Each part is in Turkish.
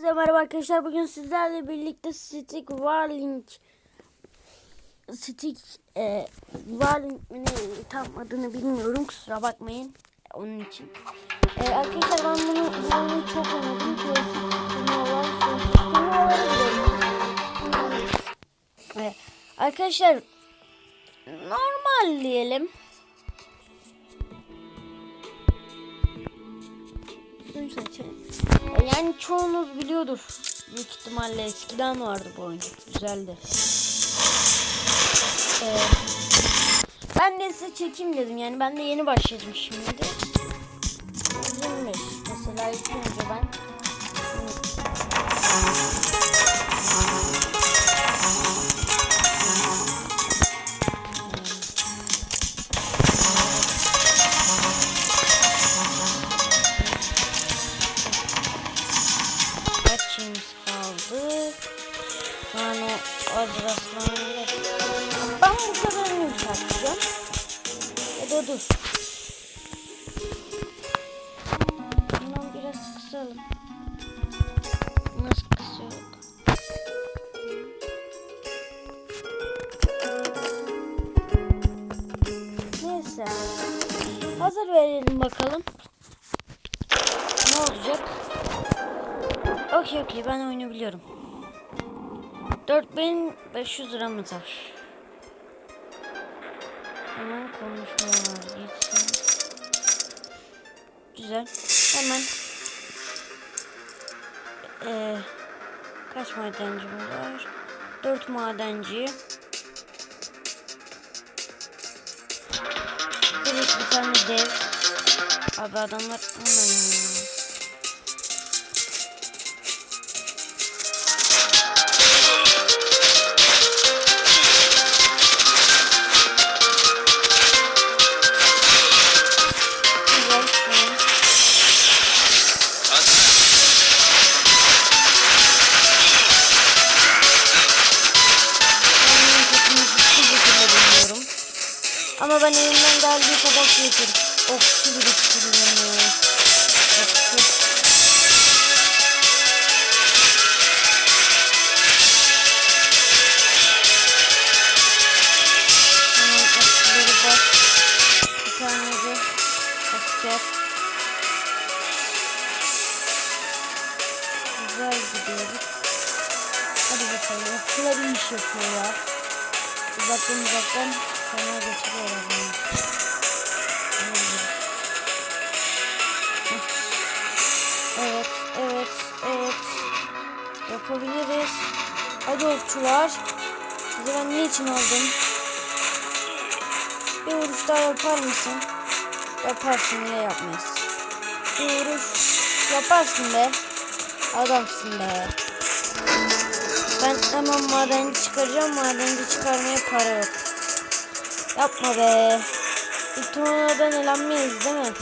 Merhaba arkadaşlar. Bugün sizlerle birlikte Stick Warlink Stick e, Warlink mi ne tam adını bilmiyorum. Kusura bakmayın onun için. E, arkadaşlar ben bunu, bu oyunu çok oynadım. E, arkadaşlar normal diyelim. Şunu seçelim. Yani çoğunuz biliyordur. Büyük ihtimalle eskiden vardı bu oyun. Güzeldi. Ee, ben de size çekeyim dedim. Yani ben de yeni başladım şimdi. Uzunmuş. Mesela ilk önce ben kaç 4500 liramız var. Hemen konuşmalar geçsin. Güzel. Hemen ee, kaç madencimiz var? 4 madenci. Bir tane dev. Abi adamlar hemen Ama ben elimden geldiği kadar şey yaparım. Okçu biriktiriyorum ya. Okçu. Hemen okçuları bas. Bir tane de asker. Güzel gidiyoruz. Hadi bakalım. Okçular iyi iş yapıyor ya. Uzaktan uzaktan sana getiriyorlar. Evet, evet, evet. Yapabiliriz. Hadi okçular. Sizi ben ne için aldım? Bir vuruş daha yapar mısın? Yaparsın niye yapmayız? Bir vuruş yaparsın be. Adamsın be. Ben hemen madenci çıkaracağım. Madenci çıkarmaya para yok. Yapma be. İlk turnuvadan elenmeyiz değil mi?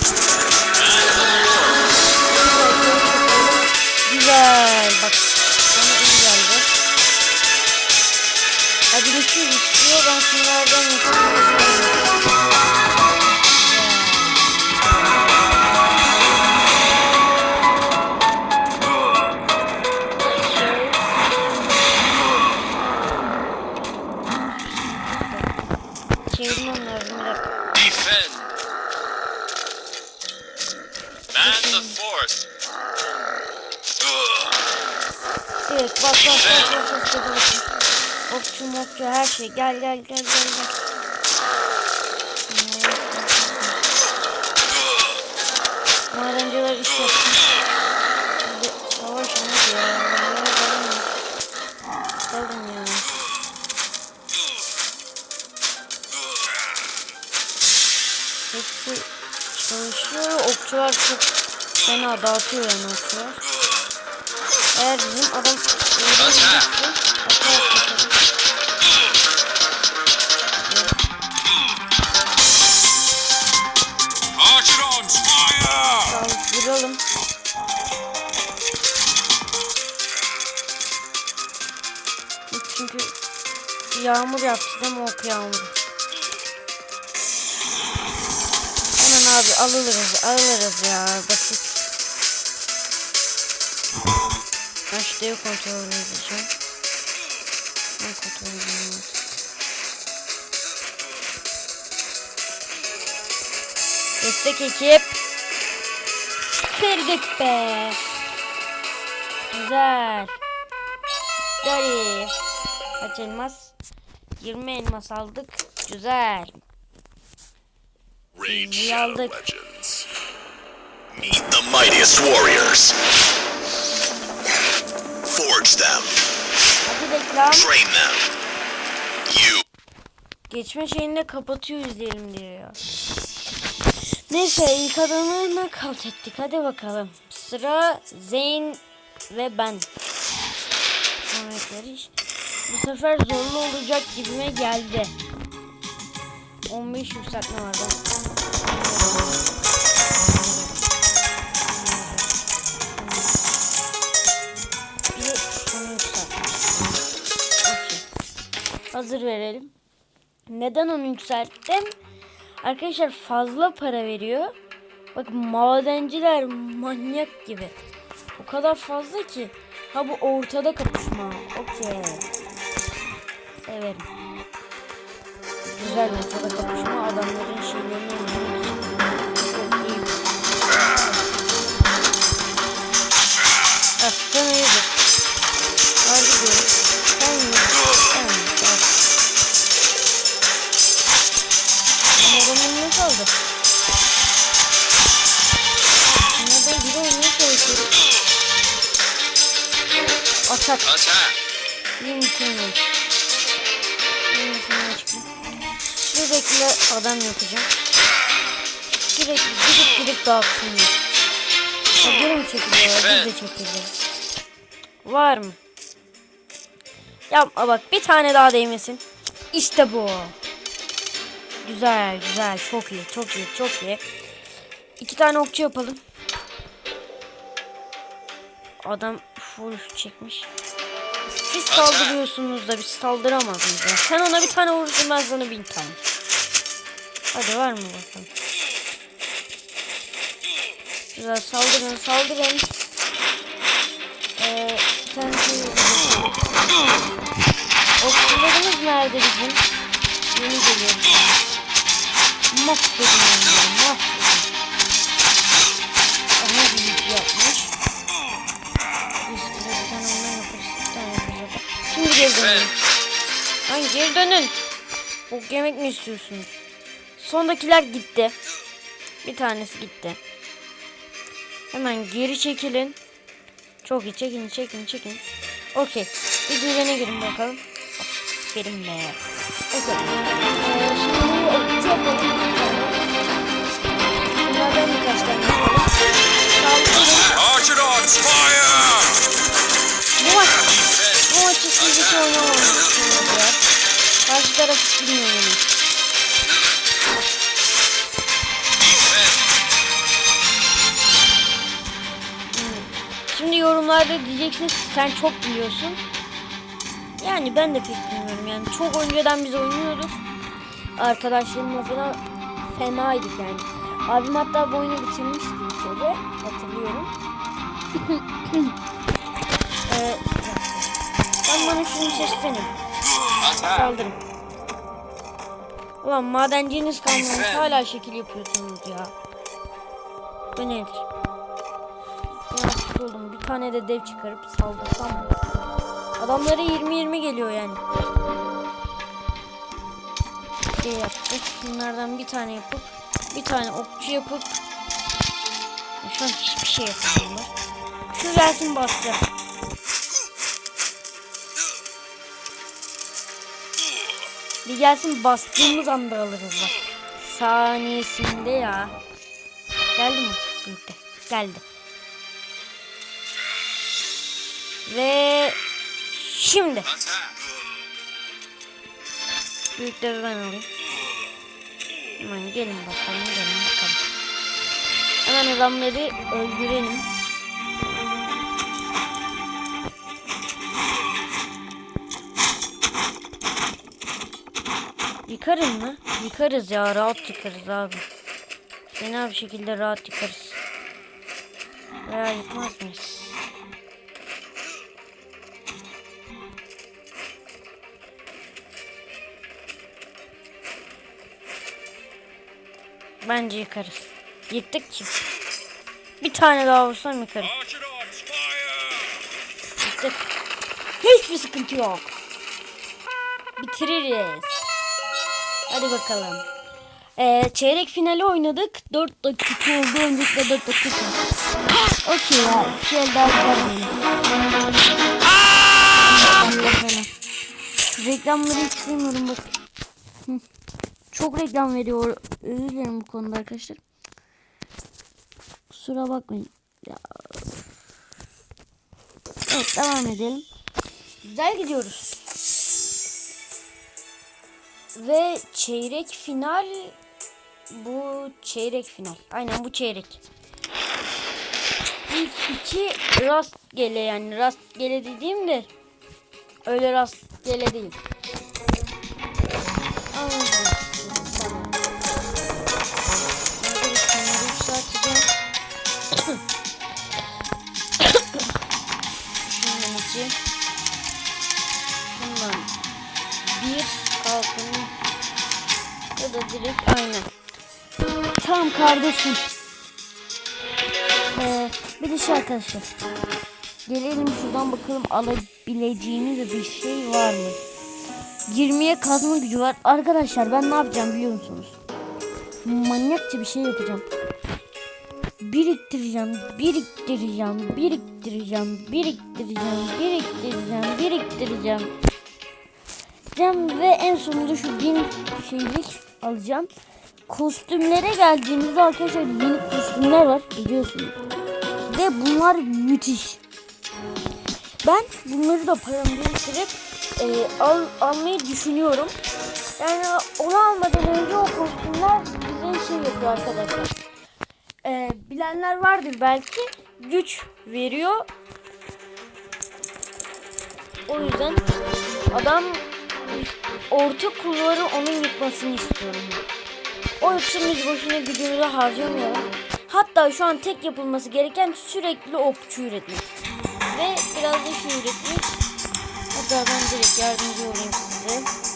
Güzel. Bak. Bana iyi geldi. Hadi 200 istiyor. Ben şunlardan 200 Man the force. Evet bak bak bak bak bak bak. Okçu mokçu her şey gel gel gel gel gel. Okçular çok fena dağıtıyor yani okçular. Eğer bizim adam öldürürse hata yapacak. Saldıralım. Çünkü yağmur yaptı değil mi ok yağmuru? Abi alırız alırız ya basit. Şurayı kontrol edeceğim. Ben kontrol edeceğim. Destek ekip. Kırdık be. Güzel. Dari. Kaç elmas? 20 elmas aldık. Güzel. Shadow aldık. Legends. Meet the mightiest warriors. Forge them. Train them. You Geçme şeyini de kapatıyor izleyelim diyor ya. Neyse ilk adamı nakalt ettik. Hadi bakalım. Sıra Zeyn ve ben. Sonrakileri. Bu sefer zorlu olacak gibime geldi. 15 yükseltme var. Ben. Hazır verelim. Neden onu yükselttim? Arkadaşlar fazla para veriyor. Bak madenciler manyak gibi. O kadar fazla ki. Ha bu ortada kapışma. Okey. Severim. Güzel ortada kapışma. Adamların şeylerini yapacağım. Sürekli gidip gidip dağıtsınlar. Geri mi çekiliyor? Biz de çekiliriz. Var mı? Yapma bak bir tane daha değmesin. İşte bu. Güzel güzel çok iyi çok iyi çok iyi. İki tane okçu yapalım. Adam full çekmiş. Siz saldırıyorsunuz da biz saldıramaz mıyız? Sen ona bir tane vurursun ben sana bin tane. Hadi var mı bakalım. Güzel saldırın saldırın. Ee, sen şey... Okçularımız nerede bizim? Yeni geliyor. Mahvedin onları mahvedin. Aha büyük yapmış. Üstüne bir tane ondan yaparız. Bir tane yaparız. zaten. Şimdi geri dönün. Lan geri dönün. Ok yemek mi istiyorsunuz? Sondakiler gitti. Bir tanesi gitti. Hemen geri çekilin. Çok iyi çekin çekin çekin. Okey. Bir düzene girin bakalım. Aferin be. Okey. Ee, şimdi okçu yapalım. Bunlardan birkaç tane yapalım. Archidons, fire! Bu maç, bu maçı siz hiç oynamamışsınız ya. Karşı taraf hiç yorumlarda diyeceksiniz ki sen çok biliyorsun. Yani ben de pek bilmiyorum yani. Çok önceden biz oynuyorduk. Arkadaşlarımla falan fenaydık yani. Abim hatta bu oyunu bitirmişti bir kere. Hatırlıyorum. ee, sen bana şunu. Attack. Saldırın. Ulan madenciniz kalmamış hala şekil yapıyorsunuz ya. Bu nedir? Ya oldum bir tane de dev çıkarıp saldırsam mı? Adamlara 20-20 geliyor yani. Şey yaptık. Bunlardan bir tane yapıp bir tane okçu yapıp şu an hiçbir şey yapamıyorlar. Şu gelsin bastı. Bir gelsin bastığımız anda alırız bak. Saniyesinde ya. Geldi mi? Büyükte. Geldi. Ve şimdi büyükleri ben alayım. Hemen gelin bakalım gelin bakalım. Hemen adamları öldürelim. Yıkarım mı? Yıkarız ya rahat yıkarız abi. Fena bir şekilde rahat yıkarız. Veya yıkmaz mıyız? Bence yıkarız. Yıktık ki. Bir tane daha vursam yıkarım. Yıktık. Hiçbir sıkıntı yok. Bitiririz. Hadi bakalım. Ee, çeyrek finali oynadık. 4 dakika oldu. Öncelikle 4 dakika. Okey ya. Bir şey daha. Reklamları hiç sevmiyorum bak. Çok reklam veriyor. Özür dilerim bu konuda arkadaşlar. Kusura bakmayın. Ya. Evet devam edelim. Güzel gidiyoruz. Ve çeyrek final bu çeyrek final. Aynen bu çeyrek. İlk iki rastgele yani rastgele dediğimde öyle rastgele değil. Direkt aynen. Tamam kardeşim. Ee, bir de şey arkadaşlar. Gelelim şuradan bakalım alabileceğimiz bir şey var mı? 20'ye kazma gücü var. Arkadaşlar ben ne yapacağım biliyor musunuz? Manyakça bir şey yapacağım. Biriktireceğim, biriktireceğim, biriktireceğim, biriktireceğim, biriktireceğim, biriktireceğim. Cem ve en sonunda şu bin şeylik alacağım. Kostümlere geldiğimizde arkadaşlar yeni kostümler var biliyorsunuz. Ve bunlar müthiş. Ben bunları da paramı biriktirip e, al, almayı düşünüyorum. Yani onu almadan önce o kostümler bize şey yapıyor arkadaşlar. E, bilenler vardır belki. Güç veriyor. O yüzden adam orta kulvarı onun yıkmasını istiyorum. O yıksın biz boşuna gücümüzü harcamayalım. Hatta şu an tek yapılması gereken sürekli okçu üretmek. Ve biraz da şu üretmek. Hatta ben direkt yardımcı olayım size.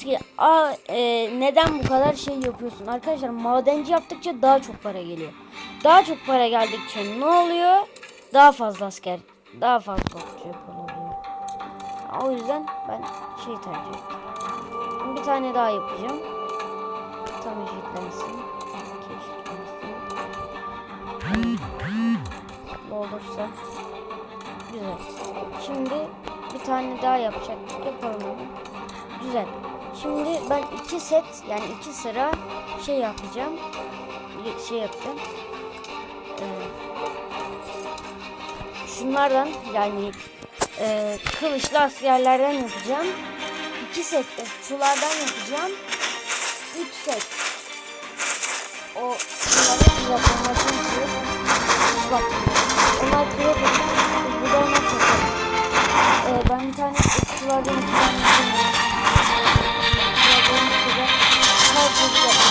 Diyeceksiniz ki Aa, e, neden bu kadar şey yapıyorsun? Arkadaşlar madenci yaptıkça daha çok para geliyor. Daha çok para geldikçe ne oluyor? Daha fazla asker, daha fazla okçu yapılıyor. O yüzden ben şey tercih ettim. Bir tane daha yapacağım. Tam eşitlensin. Eşitlensin. Bu olursa güzel. Şimdi bir tane daha yapacaktık. Yapalım. Güzel. Şimdi ben iki set yani iki sıra şey yapacağım. Şey yapacağım. Ee, şunlardan yani e, kılıçlı askerlerden yapacağım. İki set okçulardan yapacağım. Üç set o şunları yapılmasını istiyorum. Bak onlar kırık biz burada ona çekelim. Ee, ben bir tane okçulardan iki tane 谢谢。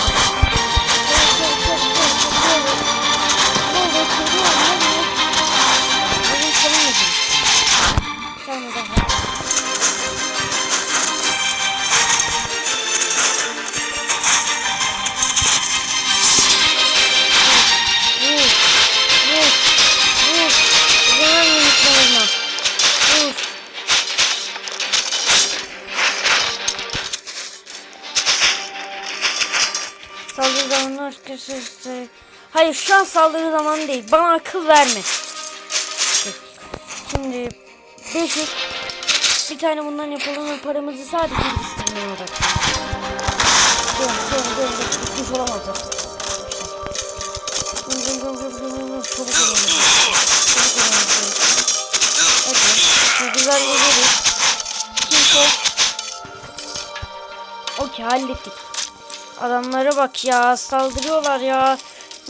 Saldırı zamanı değil. Bana akıl verme. Şimdi 500 bir tane bundan yapalım ve paramızı sadece biriktirmeye odaklanalım. Dön dön dön dön. Bitmiş olamazlar. Dön dön dön dön dön dön. Çabuk olalım. Çabuk olalım. Hadi. Güzel geliriz. Kim koş? Okey hallettik. Adamlara bak ya saldırıyorlar ya.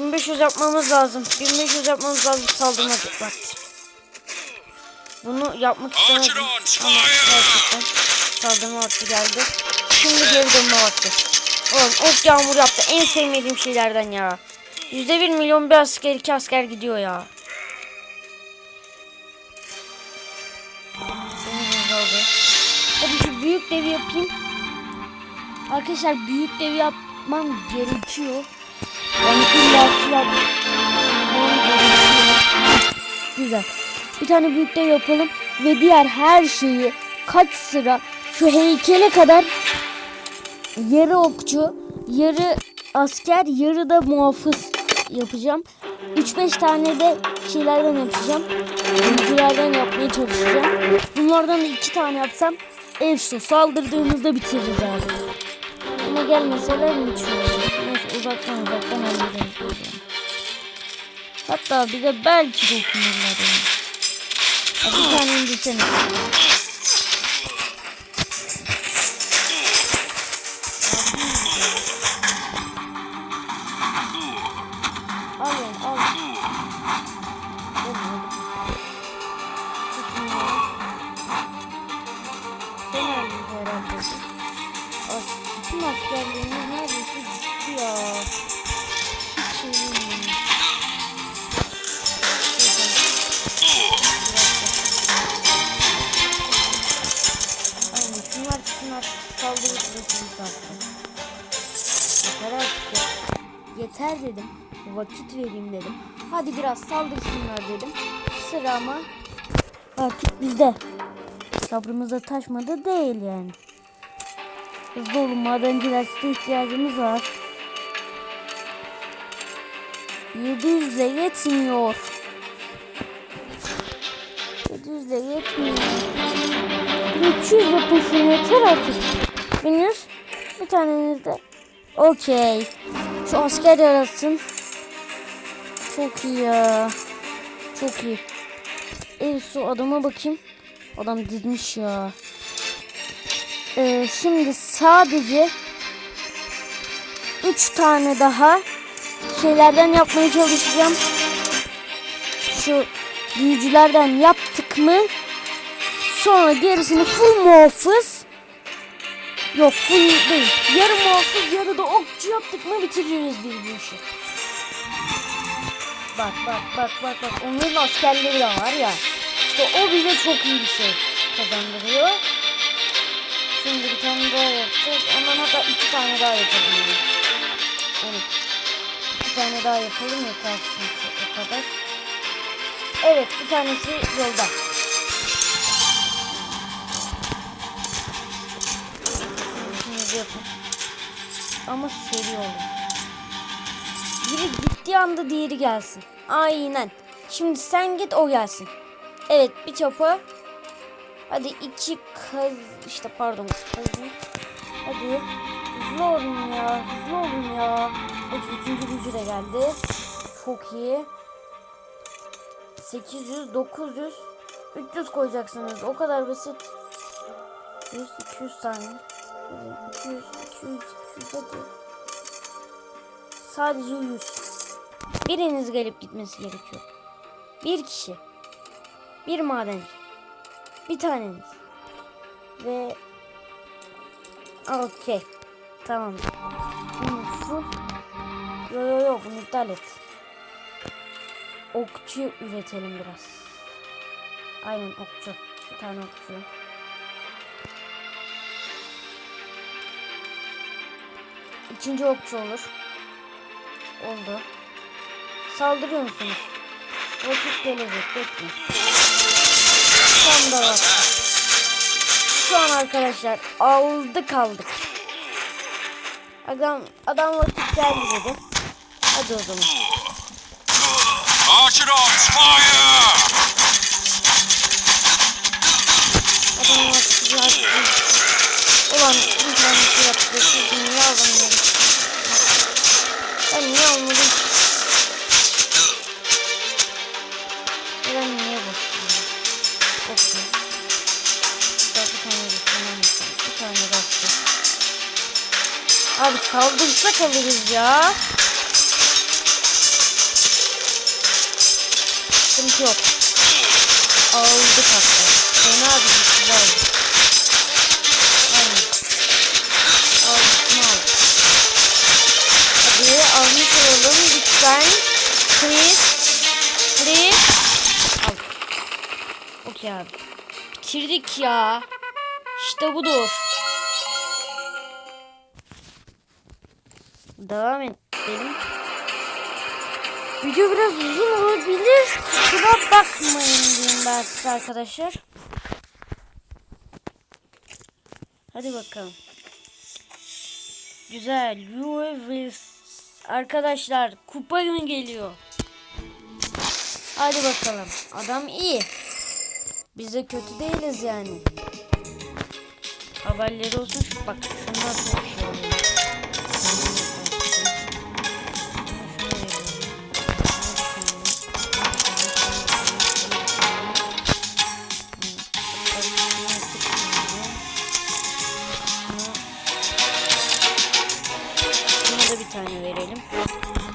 1500 yapmamız lazım. 1500 yapmamız lazım saldırma vakti. Bunu yapmak istemedim. Ama gerçekten saldırma vakti geldi. Şimdi geri dönme vakti. Oğlum ok yağmur yaptı. En sevmediğim şeylerden ya. Yüzde bir milyon bir asker iki asker gidiyor ya. Hadi şu büyük devi yapayım. Arkadaşlar büyük devi yapmam gerekiyor. Güzel. Bir tane büyük dev yapalım ve diğer her şeyi kaç sıra şu heykele kadar yarı okçu, yarı asker, yarı da muhafız yapacağım. 3-5 tane de şeylerden yapacağım. Büyücülerden yapmaya çalışacağım. Bunlardan da 2 tane yapsam Efso saldırdığımızda bitiririz abi. Ama gelmeseler olacak. Neyse uzaktan uzaktan hallederiz. Hatta bize belki dokunurlar yani. Ya Bir tane indirsene. Al yani al. Yeter dedim. Vakit vereyim dedim. Hadi biraz saldırsınlar dedim. Sırama artık bizde. Sabrımıza taşmadı değil yani. Hızlı olun madenciler size ihtiyacımız var. 700 de yetmiyor. 700 de yetmiyor. 300 yapın şunu yeter artık. Binir. Bir taneniz de. Okey. Şu asker yarasın. Çok iyi ya. Çok iyi. El su adama bakayım. Adam dizmiş ya. Ee, şimdi sadece 3 tane daha şeylerden yapmaya çalışacağım. Şu büyücülerden yaptık mı? Sonra gerisini full muhafız. Yok full değil. Yarı muhafız yarı da okçu yaptık mı bitiririz biz bu işi. Bak bak bak bak bak. Onların askerleri de var ya. İşte o bize çok iyi bir şey kazandırıyor. Şimdi bir tane daha yapacağız. Ondan hatta iki tane daha. Yani. yani iki tane daha yapalım yeter çünkü o kadar. Evet bir tanesi yolda. İşinizi yapın. Ama seri olun. Biri gittiği anda diğeri gelsin. Aynen. Şimdi sen git o gelsin. Evet bir topu. Hadi iki kaz işte pardon kazı. Hadi hızlı olun ya hızlı olun ya. Evet, üçüncü gücü de geldi. Çok iyi. 800, 900, 300 koyacaksınız. O kadar basit. 100, 200 tane. 200, 200, 200 hadi. Sadece 100. Biriniz gelip gitmesi gerekiyor. Bir kişi. Bir madenci. Bir taneniz. Ve okey. Tamam. Şimdi full. Yo yo yo bunu iptal et. Okçu üretelim biraz. Aynen okçu. Bir tane okçu. İkinci okçu olur. Oldu. Saldırıyor musunuz? Vakit gelecek. Bekle. Tam da var. Şu an arkadaşlar aldık aldık. Adam, adam vakit geldi dedi. Hadi o zaman. Archidons, fire! Saldırsak alırız ya. Sıkıntı yok. Aldık hatta. Fena bir güçlü aldık. Aynen. Aldık mı aldık. Hadi almış olalım lütfen. Please. Please. Aldık. Okey abi. Bitirdik ya. İşte budur. Devam edelim. Video biraz uzun olabilir. Kusura bakmayın diyeyim ben size arkadaşlar. Hadi bakalım. Güzel. UAV Arkadaşlar kupa mı geliyor? Hadi bakalım. Adam iyi. Biz de kötü değiliz yani. Haberleri olsun. Bak şunlar çok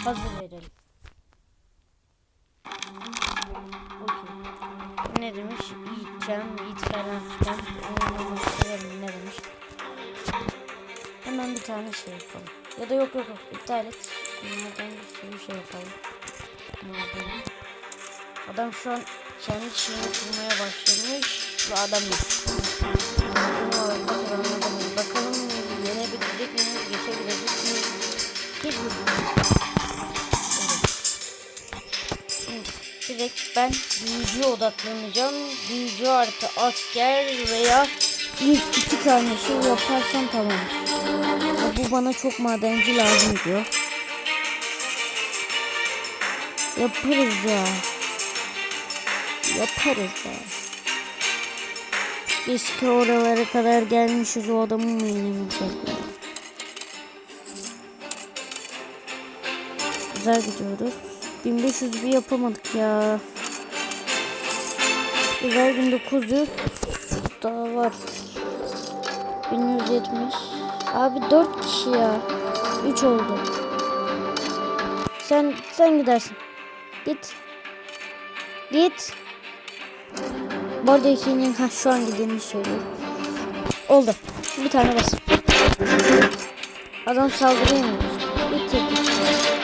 Hazır verelim. Okey. Ne demiş? Filan. Oynamak isterim ne demiş? Hemen bir tane şey yapalım. Ya da yok yok yok iptal et. Bunlardan bir sürü şey yapalım. Adam şu an kendi şeyini kurmaya başlamış ve adam yok. Direkt ben büyücüye odaklanacağım. Büyücü artı asker veya ilk iki tane şey yaparsam tamam. Ya bu bana çok madenci lazım diyor. Yaparız ya. Yaparız ya. Biz ki oralara kadar gelmişiz o adamı mı yenemeyeceğiz ya? Güzel gidiyoruz. 1500 bir yapamadık ya. Güzel 1900 daha var. 1170. Abi 4 kişi ya. 3 oldu. Sen sen gidersin. Git. Git. Bu arada ikinin ha şu an gidelim söylüyor. Oldu. Bir tane bas. Adam saldırıyor mu? Bitirdik.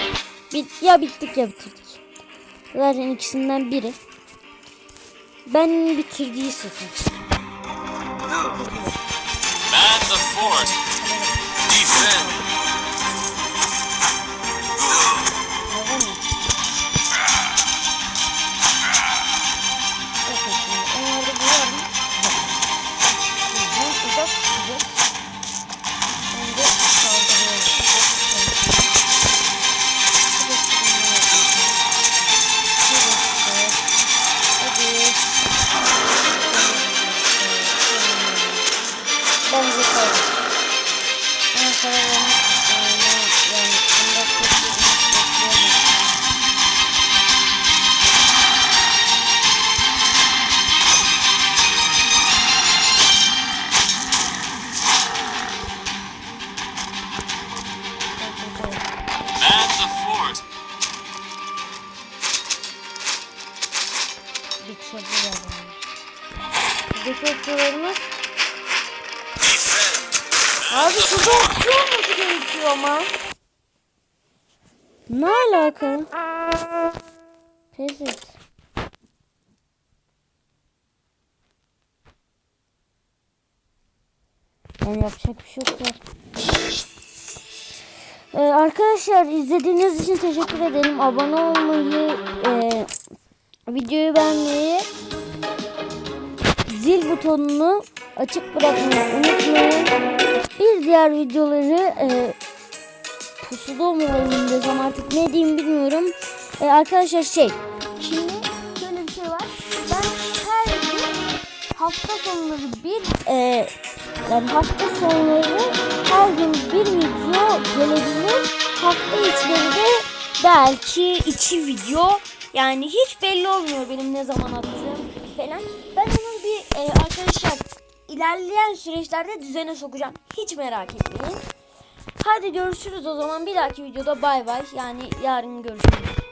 Bit ya bittik ya bitirdik. Zaten ikisinden biri. Ben bitirdiği satın. Man the fort. Defend. İzlediğiniz için teşekkür ederim. Abone olmayı, e, videoyu beğenmeyi, zil butonunu açık bırakmayı unutmayın. Bir diğer videoları e, pusuda olayım desem artık ne diyeyim bilmiyorum. E, arkadaşlar şey, şimdi şöyle bir şey var. Ben her gün hafta sonları bir e, yani hafta sonları her gün bir video gelebilir. Hafta içleri de belki iki video. Yani hiç belli olmuyor benim ne zaman attığım falan. Ben onu bir e, arkadaşlar ilerleyen süreçlerde düzene sokacağım. Hiç merak etmeyin. Hadi görüşürüz o zaman bir dahaki videoda bay bay. Yani yarın görüşürüz.